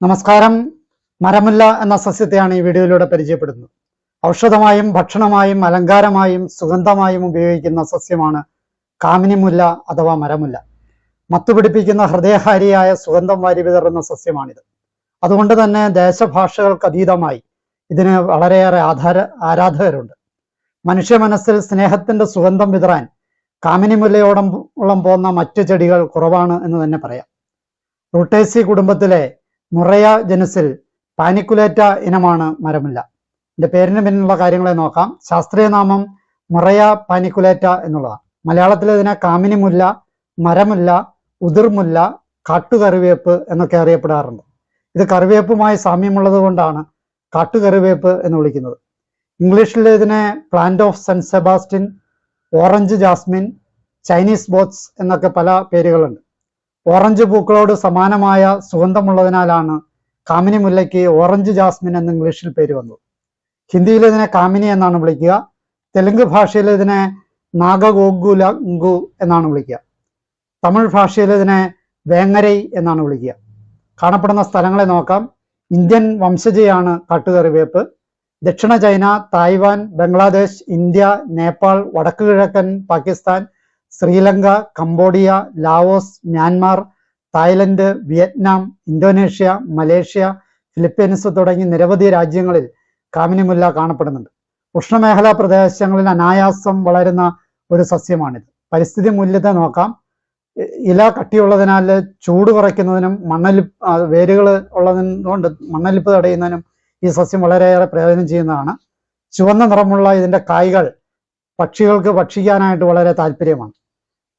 നമസ്കാരം. മരമുല്ല എന്ന സസ്യത്തെയാണ് ഈ വീഡിയോയിലൂടെ പരിചയപ്പെടുന്നത്. ഔഷധമായും ഭക്ഷണമായും അലങ്കാരമായും സുഗന്ധമായും ഉപയോഗിക്കുന്ന സസ്യമാണ് കാമിനിമുല്ല അഥവാ മരമുല്ല. മത്തുപിടിപ്പിക്കുന്ന ഹൃദയഹാരിയായ സുഗന്ധം വാരി വിതറുന്ന സസ്യമാണിത്. അതുകൊണ്ട് തന്നെ ദേശഭാഷകൾക്ക് അതീതമായി ഇതിന് വളരെയേറെ ആധാര ആരാധകരുണ്ട്. മനുഷ്യ മനസ്സിൽ സ്നേഹത്തിന്റെ സുഗന്ധം വിതറാൻ കാമിനിമുല്ലയോടം ഉള്ളം പോകുന്ന മറ്റു ചെടികൾ കുറവാണ് എന്ന് തന്നെ പറയാം. റൂട്ടേസി കുടുംബത്തിലെ മുറയ ജനുസിൽ പാനിക്കുലേറ്റ ഇനമാണ് മരമുല്ല. ഇതിന്റെ പേരിന് പിന്നിലുള്ള കാര്യങ്ങളെ നോക്കാം. ശാസ്ത്രീയ നാമം മുറയ പാനിക്കുലേറ്റ എന്നുള്ളതാണ്. മലയാളത്തിൽ ഇതിനെ കാമിനിമുല്ല മരമുല്ല ഉതിർമുല്ല കാട്ടുകറിവേപ്പ് എന്നൊക്കെ അറിയപ്പെടാറുണ്ട്. ഇത് കറിവേപ്പുമായി സാമ്യമുള്ളത് കൊണ്ടാണ് കാട്ടുകറിവേപ്പ് എന്ന് വിളിക്കുന്നത്. ഇംഗ്ലീഷിൽ ഇതിനെ plant of saint Sebastian orange jasmine Chinese boats എന്നൊക്കെ പല പേരുകളുണ്ട്. ഓറഞ്ച് പൂക്കളോട് സമാനമായ സുഗന്ധമുള്ളതിനാലാണ് കാമിനി മുല്ലയ്ക്ക് ഓറഞ്ച് ജാസ്മിൻ എന്ന് ഇംഗ്ലീഷിൽ പേര് വന്നു ഹിന്ദിയിൽ ഇതിനെ കാമിനി എന്നാണ് വിളിക്കുക തെലുങ്ക് ഭാഷയിൽ ഇതിനെ നാഗഗോഗുലങ്കു എന്നാണ് വിളിക്കുക തമിഴ് ഭാഷയിൽ ഇതിനെ വേങ്ങരൈ എന്നാണ് വിളിക്കുക. കാണപ്പെടുന്ന സ്ഥലങ്ങളെ നോക്കാം. ഇന്ത്യൻ വംശജയാണ് കാട്ടുകറിവേപ്പ് ദക്ഷിണ China Taiwan Bangladesh India Nepal വടക്കു കിഴക്കൻ Pakistan Sri Lanka Cambodia Laos Myanmar Thailand Vietnam Indonesia Malaysia Philippines തുടങ്ങി നിരവധി രാജ്യങ്ങളിൽ കാമിനിമുല്ല കാണപ്പെടുന്നുണ്ട്. ഉഷ്ണമേഖലാ പ്രദേശങ്ങളിൽ അനായാസം വളരുന്ന ഒരു സസ്യമാണിത്. പരിസ്ഥിതി മൂല്യത്തെ നോക്കാം. ഇല കട്ടിയുള്ളതിനാൽ ചൂട് കുറയ്ക്കുന്നതിനും മണ്ണലിപ്പ് വേരുകൾ ഉള്ളതുകൊണ്ട് മണ്ണലിപ്പ് തടയുന്നതിനും ഈ സസ്യം വളരെയേറെ പ്രയോജനം ചെയ്യുന്നതാണ്. ചുവന്ന നിറമുള്ള ഇതിന്റെ കായ്കൾ പക്ഷികൾക്ക് ഭക്ഷിക്കാനായിട്ട് വളരെ താല്പര്യമാണ്.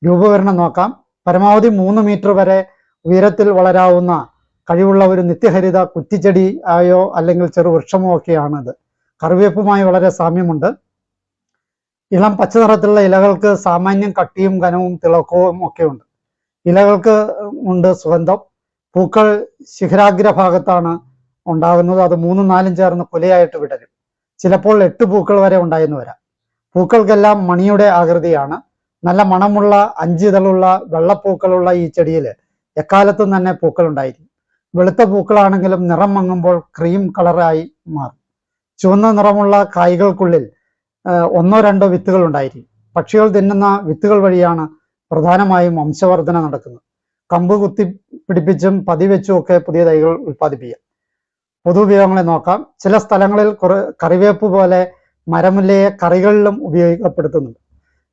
രൂപകരണം നോക്കാം. പരമാവധി മൂന്ന് മീറ്റർ വരെ ഉയരത്തിൽ വളരാവുന്ന കഴിവുള്ള ഒരു നിത്യഹരിത കുറ്റിച്ചെടി ആയോ അല്ലെങ്കിൽ ചെറു വൃക്ഷമോ ഒക്കെയാണ് ഇത് കറിവേപ്പുമായി വളരെ സാമ്യമുണ്ട്. ഇളം പച്ച നിറത്തിലുള്ള ഇലകൾക്ക് സാമാന്യം കട്ടിയും കനവും തിളക്കവും ഒക്കെ ഉണ്ട് ഇലകൾക്ക് ഉണ്ട് സുഗന്ധം. പൂക്കൾ ശിഖരാഗ്ര ഭാഗത്താണ് ഉണ്ടാകുന്നത്. അത് മൂന്നും നാലും ചേർന്ന് കുലയായിട്ട് വിടരും. ചിലപ്പോൾ എട്ട് പൂക്കൾ വരെ ഉണ്ടായെന്ന് വരാം. പൂക്കൾക്കെല്ലാം മണിയുടെ ആകൃതിയാണ്. നല്ല മണമുള്ള അഞ്ചിതളുള്ള വെള്ളപ്പൂക്കളുള്ള ഈ ചെടിയിൽ എക്കാലത്തും തന്നെ പൂക്കൾ ഉണ്ടായിരിക്കും വെളുത്ത പൂക്കളാണെങ്കിലും നിറം മങ്ങുമ്പോൾ ക്രീം കളറായി മാറും. ചുവന്ന നിറമുള്ള കായ്കൾക്കുള്ളിൽ ഒന്നോ രണ്ടോ വിത്തുകൾ ഉണ്ടായിരിക്കും. പക്ഷികൾ തിന്നുന്ന വിത്തുകൾ വഴിയാണ് പ്രധാനമായും വംശവർധന നടക്കുന്നത്. കമ്പ് കുത്തി പിടിപ്പിച്ചും പതിവെച്ചും ഒക്കെ പുതിയ തൈകൾ ഉൽപ്പാദിപ്പിക്കാം പൊതുപയോഗങ്ങളെ നോക്കാം. ചില സ്ഥലങ്ങളിൽ കുറേ കറിവേപ്പ് പോലെ മരമുല്ലയെ കറികളിലും ഉപയോഗപ്പെടുത്തുന്നുണ്ട്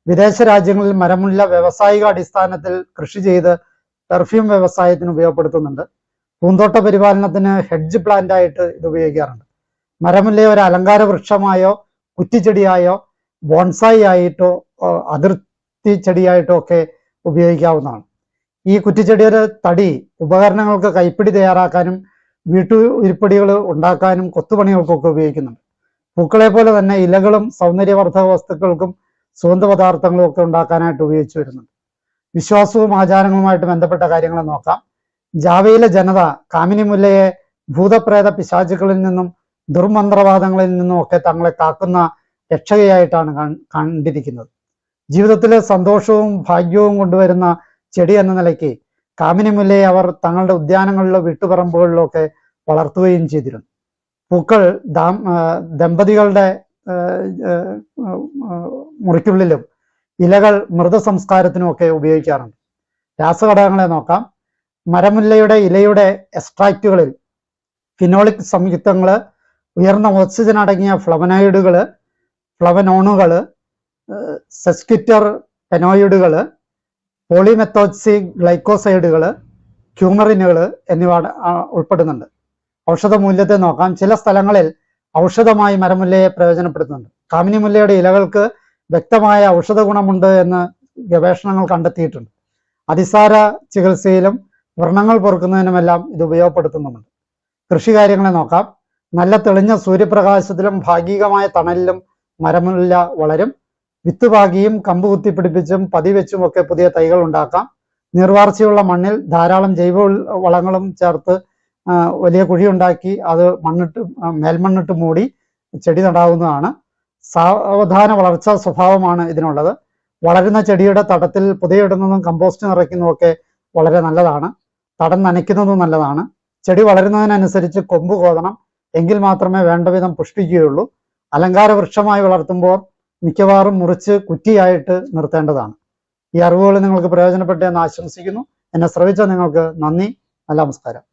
വിദേശ രാജ്യങ്ങളിൽ മരമുല്ല വ്യവസായിക അടിസ്ഥാനത്തിൽ കൃഷി ചെയ്ത് പെർഫ്യൂം വ്യവസായത്തിന് ഉപയോഗപ്പെടുത്തുന്നുണ്ട്. പൂന്തോട്ട പരിപാലനത്തിന് ഹെഡ്ജ് പ്ലാന്റ് ആയിട്ട് ഇത് ഉപയോഗിക്കാറുണ്ട്. മരമുല്ലയെ ഒരു അലങ്കാര വൃക്ഷമായോ കുറ്റിച്ചെടിയായോ ബോൺസായി ആയിട്ടോ അതിർത്തി ചെടിയായിട്ടോ ഒക്കെ ഉപയോഗിക്കാവുന്നതാണ്. ഈ കുറ്റിച്ചെടിയുടെ തടി ഉപകരണങ്ങൾക്ക് കൈപ്പിടി തയ്യാറാക്കാനും വീട്ടു ഉരുപ്പടികൾ ഉണ്ടാക്കാനും കൊത്തുപണികൾക്കൊക്കെ ഉപയോഗിക്കുന്നുണ്ട്. പൂക്കളെ പോലെ തന്നെ ഇലകളും സൗന്ദര്യവർദ്ധക വസ്തുക്കൾക്കും സുഗന്ധ പദാർത്ഥങ്ങളും ഒക്കെ ഉണ്ടാക്കാനായിട്ട് ഉപയോഗിച്ചു വരുന്നുണ്ട്. വിശ്വാസവും ആചാരങ്ങളുമായിട്ട് ബന്ധപ്പെട്ട കാര്യങ്ങൾ നോക്കാം. ജാവയിലെ ജനത കാമിനി മുല്ലയെ ഭൂതപ്രേത പിശാചുക്കളിൽ നിന്നും ദുർമന്ത്രവാദങ്ങളിൽ നിന്നും ഒക്കെ തങ്ങളെ കാക്കുന്ന രക്ഷകയായിട്ടാണ് കണ്ടിരിക്കുന്നത്. ജീവിതത്തിലെ സന്തോഷവും ഭാഗ്യവും കൊണ്ടുവരുന്ന ചെടി എന്ന നിലയ്ക്ക് കാമിനി മുല്ലയെ അവർ തങ്ങളുടെ ഉദ്യാനങ്ങളിലോ വീട്ടുപറമ്പുകളിലോ ഒക്കെ വളർത്തുകയും ചെയ്തിരുന്നു. പൂക്കൾ ദമ്പതികളുടെ മുറിക്കുള്ളിലും ഇലകൾ മൃതസംസ്കാരത്തിനും ഒക്കെ ഉപയോഗിക്കാറുണ്ട്. രാസഘടകങ്ങളെ നോക്കാം. മരമുല്ലയുടെ ഇലയുടെ എക്സ്ട്രാക്റ്റുകളിൽ ഫിനോളിക് സംയുക്തങ്ങൾ ഉയർന്ന ഓക്സിജൻ അടങ്ങിയ ഫ്ലവനോയിഡുകൾ ഫ്ലവനോണുകൾ സെസ്കിറ്റർ പെനോയിഡുകൾ പോളിമെത്തോക്സി ഗ്ലൈക്കോസൈഡുകൾ ക്യൂമറിനുകൾ എന്നിവ ഉൾപ്പെടുന്നുണ്ട്. ഔഷധ മൂല്യത്തെ നോക്കാം ചില സ്ഥലങ്ങളിൽ ഔഷധമായി മരമുല്ലയെ പ്രയോജനപ്പെടുത്തുന്നുണ്ട്. കാമിനി മുല്ലയുടെ ഇലകൾക്ക് വ്യക്തമായ ഔഷധ ഗുണമുണ്ട് എന്ന് ഗവേഷണങ്ങൾ കണ്ടെത്തിയിട്ടുണ്ട്. അതിസാര ചികിത്സയിലും വ്രണങ്ങൾ പൊറുക്കുന്നതിനുമെല്ലാം ഇത് ഉപയോഗപ്പെടുത്തുന്നുണ്ട് കൃഷികാര്യങ്ങളെ നോക്കാം. നല്ല തെളിഞ്ഞ സൂര്യപ്രകാശത്തിലും ഭാഗികമായ തണലിലും മരമുല്ല വളരും. വിത്ത് പാകിയും കമ്പ് കുത്തിപ്പിടിപ്പിച്ചും പതിവെച്ചും ഒക്കെ പുതിയ തൈകൾ ഉണ്ടാക്കാം. നീർവാർച്ചയുള്ള മണ്ണിൽ ധാരാളം ജൈവ വളങ്ങളും ചേർത്ത് വലിയ കുഴിയുണ്ടാക്കി അത് മണ്ണിട്ട് മേൽമണ്ണിട്ട് മൂടി ചെടി നടാവുന്നതാണ്. സാവധാന വളർച്ചാ സ്വഭാവമാണ് ഇതിനുള്ളത്. വളരുന്ന ചെടിയുടെ തടത്തിൽ പുതയിടുന്നതും കമ്പോസ്റ്റ് നിറയ്ക്കുന്നതൊക്കെ വളരെ നല്ലതാണ്. തടം നനയ്ക്കുന്നതും നല്ലതാണ്. ചെടി വളരുന്നതിനനുസരിച്ച് കൊമ്പ് കോതണം എങ്കിൽ മാത്രമേ വേണ്ട വിധം പുഷ്പിക്കുകയുള്ളൂ അലങ്കാര വൃക്ഷമായി വളർത്തുമ്പോൾ മിക്കവാറും മുറിച്ച് കുറ്റിയായിട്ട് നിർത്തേണ്ടതാണ്. ഈ അറിവുകൾ നിങ്ങൾക്ക് പ്രയോജനപ്പെട്ടെന്ന് ആശംസിക്കുന്നു. എന്നെ ശ്രവിച്ച നിങ്ങൾക്ക് നന്ദി. നല്ല നമസ്കാരം.